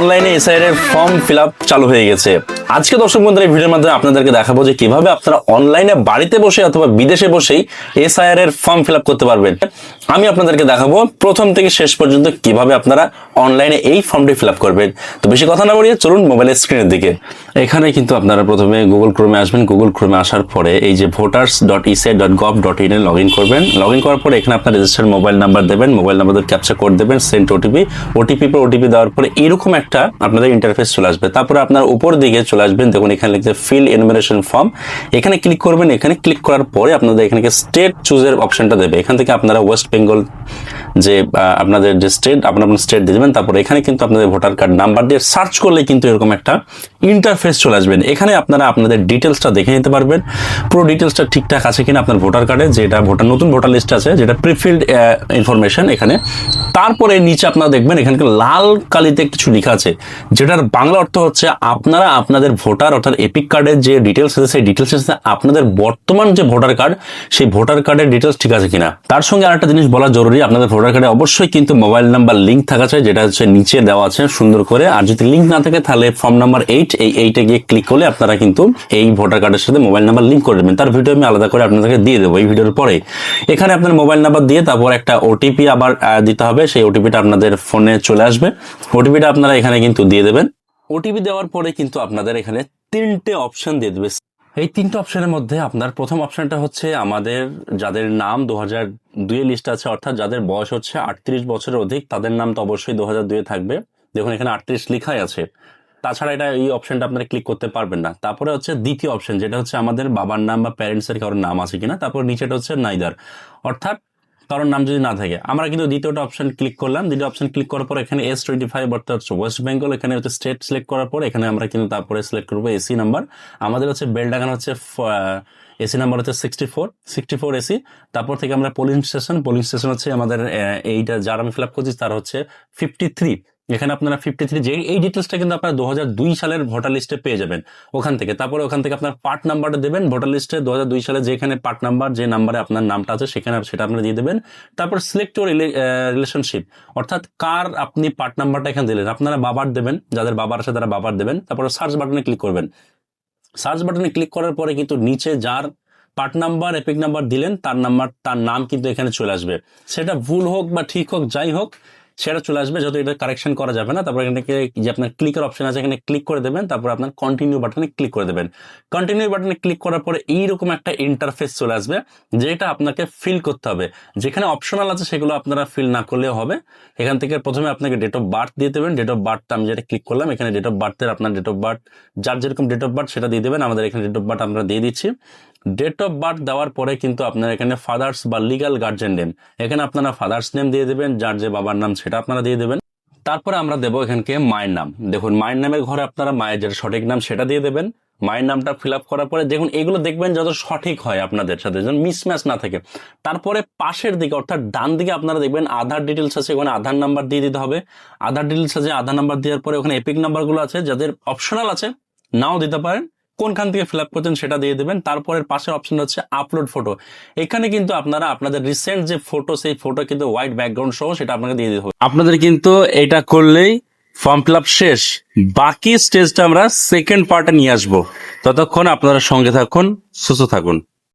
অনলাইনে এসআইআর এর form fill চালু হয়ে গেছে। আজকে দর্শক বন্ধুরা, এই ভিডিওর মাধ্যমে আপনাদেরকে দেখাবো যে কীভাবে আপনারা অনলাইনে বাড়িতে বসে অথবা বিদেশে বসেই এসআইআর এর ফর্ম ফিল করতে পারবেন। আমি আপনাদেরকে দেখাবো প্রথম থেকে শেষ পর্যন্ত কীভাবে আপনারা অনলাইনে এই ফর্মটি ফিল করবেন। তো বেশি কথা না বলিয়ে চলুন মোবাইলের স্ক্রিনের দিকে। এখানে কিন্তু আপনারা প্রথমে গুগল ক্রোমে আসবেন। গুগল ক্রোমে আসার পরে এই যে voters dot ECI dot gov dot in A log in করবেন। লগ ইন করার পরে এখানে আপনার রেজিস্টার মোবাইল নাম্বার দেবেন। মোবাইল নাম্বার ক্যাপচার কোড দেবেন সেন্ট ওটিপি ওটিপি পর ওটিপি দেওয়ার পরে এরকম একটা আপনাদের ইন্টারফেস চলে আসবে। তারপরে আপনার উপর দিকে চলে আসবেন। দেখুন, এখানে লিখছে ফিল এনুমারেশন ফর্ম এখানে ক্লিক করবেন। এখানে ক্লিক করার পরে আপনাদের এখানে স্টেট চুজের অপশনটা দেবে। এখান থেকে আপনারা ওয়েস্ট বেঙ্গল যে আপনাদের যে স্টেট আপনার আপনার স্টেট দিয়ে দেবেন। তারপরে এখানে কিন্তু আপনাদের ভোটার কার্ড নাম্বার দিয়ে সার্চ করলে কিন্তু এরকম একটা ইন্টারফেস চলে আসবেন এখানে আপনারা আপনাদের ডিটেলসটা দেখে নিতে পারবেন। পুরো ডিটেলসটা ঠিকঠাক আছে কিনা আপনার ভোটার কার্ডে যেটা ভোটার নতুন ভোটার লিস্ট আছে, যেটা প্রিফিল্ড ইনফরমেশন এখানে। তারপরে নিচে আপনারা দেখবেন, এখানে লাল কালিতে কিছু লেখা আছে, যেটার বাংলা অর্থ হচ্ছে আপনারা আপনাদের ভোটার অর্থাৎ এপিক কার্ডের যে ডিটেলস আছে, সেই ডিটেলস আছে আপনাদের বর্তমান যে ভোটার কার্ড সেই ভোটার কার্ডের ডিটেলস ঠিক আছে কিনা? তার সঙ্গে আরেকটা জিনিস বলা জরুরি, আপনাদের ভোটার কার্ডে অবশ্যই কিন্তু মোবাইল নাম্বার লিঙ্ক থাকা চাই, যেটা হচ্ছে নিচে দেওয়া আছে, সুন্দর করে। আর যদি লিঙ্ক না থাকে, তাহলে ফর্ম নাম্বার এইট এই এইটে গিয়ে ক্লিক করলে আপনারা কিন্তু এই ভোটার কার্ডের সাথে মোবাইল নাম্বার লিঙ্ক করে দেবেন। তার ভিডিও আমি আলাদা করে আপনাদেরকে দিয়ে দেবো এই ভিডিওর পরে। এখানে আপনার মোবাইল নাম্বার দিয়ে তারপর একটা ওটিপি আবার দিতে হবে। সেই ওটিপিটা আপনাদের ফোনে চলে আসবে। ওটিপিটা আপনারা এখানে কিন্তু দিয়ে দেবেন। ওটিপি দেওয়ার পরে কিন্তু আপনাদের এখানে তিনটে অপশন দিয়ে দেবে। এই তিনটে অপশনের মধ্যে আপনার প্রথম অপশনটা হচ্ছে আমাদের যাদের নাম দু হাজার দুয়ে লিস্ট আছে, অর্থাৎ যাদের বয়স হচ্ছে আটত্রিশ বছরের অধিক, তাদের নাম তো অবশ্যই দু হাজার দুয়ে থাকবে। দেখুন, এখানে আটত্রিশ লেখাই আছে। তাছাড়া এটা এই অপশনটা আপনারা ক্লিক করতে পারবেন না। তারপরে হচ্ছে দ্বিতীয় অপশন যেটা হচ্ছে আমাদের বাবার নাম বা প্যারেন্টসের কারোর নাম আছে কিনা, তারপর নিচেটা হচ্ছে নাইদার। অর্থাৎ কারোর নাম যদি না থাকে, আমরা কিন্তু দ্বিতীয়টা অপশন ক্লিক করলাম। দ্বিতীয় অপশন ক্লিক করার পর এখানে এস টোয়েন্টি ফাইভ অর্থাৎ হচ্ছে ওয়েস্ট বেঙ্গল এখানে হচ্ছে স্টেট সিলেক্ট করার পর এখানে আমরা কিন্তু তারপরে সিলেক্ট করব এসি নাম্বার আমাদের হচ্ছে বেলডাগান হচ্ছে এসি নাম্বার হচ্ছে sixty four sixty four AC তারপর থেকে আমরা পোলিং স্টেশন পোলিং স্টেশন হচ্ছে আমাদের এইটা যার আমি ফিল আপ করছি, তার হচ্ছে ফিফটি থ্রি এখানে আপনারা ফিফটি থ্রি যে এই ডিটেলসটা কিন্তু আপনারা দু দুই সালের ভোটার লিস্টে পেয়ে যাবেন ওখান থেকে। তারপরে ওখান থেকে আপনার পার্ট নাম্বারটা দেবেন ভোটার লিস্টে দু দুই সালে যেখানে পার্ট নাম্বার যে নাম্বারে আপনার নামটা আছে সেখানে সেটা আপনারা দিয়ে দেবেন। তারপর সিলেক্ট রিলেশনশিপ অর্থাৎ কার আপনি পার্ট নাম্বারটা এখানে দিলেন, আপনারা বাবার দেবেন, যাদের বাবার আছে তারা বাবার দেবেন, তারপরে সার্চ বাটনে ক্লিক করবেন। সার্চ বাটনে ক্লিক করার পরে কিন্তু নিচে যার পার্ট নাম্বার এপিক নাম্বার দিলেন, তার নাম্বার তার নাম কিন্তু এখানে চলে আসবে। সেটা ভুল হোক বা ঠিক হোক, যাই হোক সেটা চলে আসবে যত এটা কারেকশন করা যাবে না। তারপর এখানে যে আপনার ক্লিকের অপশন আছে, এখানে ক্লিক করে দেবেন। তারপর আপনার কন্টিনিউ বাটনে ক্লিক করে দেবেন। কন্টিনিউ বাটনে ক্লিক করার পরে এইরকম একটা ইন্টারফেস চলে আসবে, যেটা আপনাকে ফিল করতে হবে। যেখানে অপশনাল আছে, সেগুলো আপনারা ফিল না করলেও হবে। এখান থেকে প্রথমে আপনাকে ডেট অফ বার্থ দিয়ে দেবেন। ডেট অফ বার্থটা আমি যেটা ক্লিক করলাম, এখানে ডেট অফ বার্থের আপনার ডেট অফ বার্থ যার যেরকম ডেট অফ বার্থ সেটা দিয়ে দেবেন। আমাদের এখানে ডেট অফ বার্থ আমরা দিয়ে দিচ্ছি। ডেট অফ বার্থ দেওয়ার পরে কিন্তু আপনার এখানে ফাদার্স বা লিগাল গার্জেন নেম এখানে আপনারা ফাদার্স নেম দিয়ে দেবেন, যার যে বাবার নাম সেটা আপনারা দিয়ে দেবেন। তারপরে আমরা দেবো এখানকে মায়ের নাম। দেখুন, মায়ের নামের ঘরে আপনারা মায়ের যেটা সঠিক নাম সেটা দিয়ে দেবেন। মায়ের নামটা ফিল আপ করার পরে দেখুন, এগুলো দেখবেন যত সঠিক হয় আপনাদের সাথে, যেন মিসম্যাচ না থাকে। তারপরে পাশের দিকে, অর্থাৎ ডান দিকে আপনারা দেখবেন আধার ডিটেলস আছে, ওখানে আধার নাম্বার দিয়ে দিতে হবে। আধার ডিটেলস আছে, আধার নাম্বার দেওয়ার পরে ওখানে এপিক নাম্বারগুলো আছে, যাদের অপশনাল আছে, নাও দিতে পারেন। কোনখান থেকে ফিল আপ করছেন সেটা দিয়ে দেবেন। তারপরের পাশের অপশন হচ্ছে আপলোড ফটো এখানে কিন্তু আপনারা আপনাদের রিসেন্ট যে ফটো সেই ফটো কিন্তু হোয়াইট ব্যাকগ্রাউন্ড সহ সেটা আপনাকে দিয়ে দিতে হবে। আপনাদের কিন্তু এটা করলেই ফর্ম ফিল আপ শেষ। বাকি স্টেজটা আমরা সেকেন্ড পার্টে নিয়ে আসব। ততক্ষণ আপনারা সঙ্গে থাকুন, সুস্থ থাকুন।